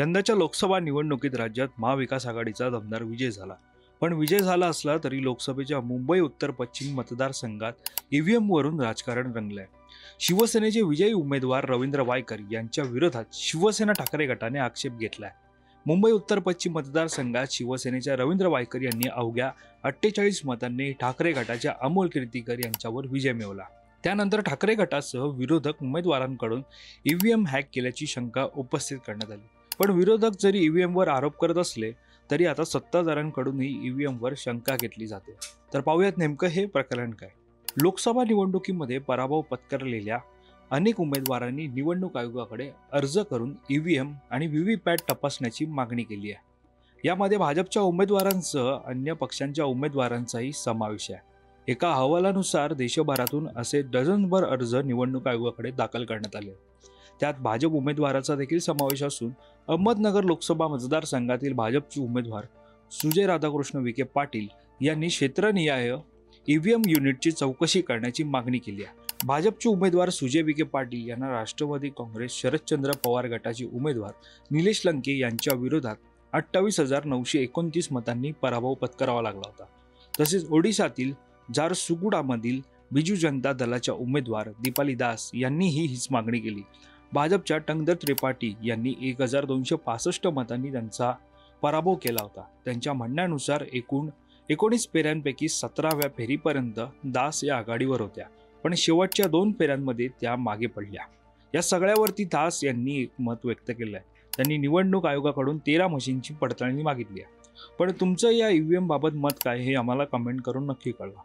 यंदाच्या लोकसभा निवडणुकीत राज्यात महाविकास आघाडीचा दमदार विजय झाला. पण विजय झाला असला तरी लोकसभेच्या मुंबई उत्तर पश्चिम मतदारसंघात ईव्हीएमवरून राजकारण रंगलंय. शिवसेनेचे विजयी उमेदवार रवींद्र वायकर यांच्या विरोधात शिवसेना ठाकरे गटाने आक्षेप घेतलाय. मुंबई उत्तर पश्चिम मतदारसंघात शिवसेनेच्या रवींद्र वायकर यांनी अवघ्या अठ्ठेचाळीस मतांनी ठाकरे गटाच्या अमोल कीर्तीकर यांच्यावर विजय मिळवला. त्यानंतर ठाकरे गटासह विरोधक उमेदवारांकडून ईव्हीएम हॅक केल्याची शंका उपस्थित करण्यात आली. पण विरोधक जरी ईव्हीएमवर आरोप करत असले तरी आता सत्ताधाऱ्यांकडूनही ईव्हीएमवर शंका घेतली जाते. तर पाहूयात नेमकं हे प्रकरण काय? लोकसभा निवडणुकीमध्ये पराभव पत्करलेल्या अनेक उमेदवारांनी निवडणूक आयोगाकडे अर्ज करून ईव्हीएम आणि व्हीव्हीपॅट तपासण्याची मागणी केली आहे. यामध्ये भाजपच्या उमेदवारांसह अन्य पक्षांच्या उमेदवारांचाही समावेश आहे. एका अहवालानुसार देशभरातून असे डझनभर अर्ज निवडणूक आयोगाकडे दाखल करण्यात आले. त्यात भाजप उमेदवाराचा देखील समावेश असून अहमदनगर लोकसभा मतदारसंघातील भाजपचे उमेदवार सुजय राधाकृष्ण विखे पाटील यांनी क्षेत्रनिहाय ईव्हीएम युनिटची चौकशी करण्याची मागणी केली आहे. भाजपचे उमेदवार सुजय विखे पाटील यांना राष्ट्रवादी काँग्रेस शरदचंद्र पवार गटाचे उमेदवार निलेश लंके यांच्या विरोधात अठ्ठावीस हजार नऊशे एकोणतीस मतांनी पराभव पत्करावा लागला होता. तसेच ओडिशातील झारसुगुडामधील बिजू जनता दलाच्या उमेदवार दीपाली दास यांनीही हीच मागणी केली. भाजपच्या टंगदर त्रिपाठी यांनी एक हजार दोनशे पासष्ट मतांनी त्यांचा पराभव केला होता. त्यांच्या म्हणण्यानुसार एकूण एकोणीस फेऱ्यांपैकी सतराव्या फेरीपर्यंत दास या आघाडीवर होत्या पण शेवटच्या दोन फेऱ्यांमध्ये त्या मागे पडल्या. या सगळ्यावरती दास यांनी एक मत व्यक्त केलं आहे त्यांनी निवडणूक आयोगाकडून तेरा मशीनची पडताळणी मागितली आहे. पण तुमचं या ईव्हीएम बाबत मत काय हे आम्हाला कमेंट करून नक्की कळवा.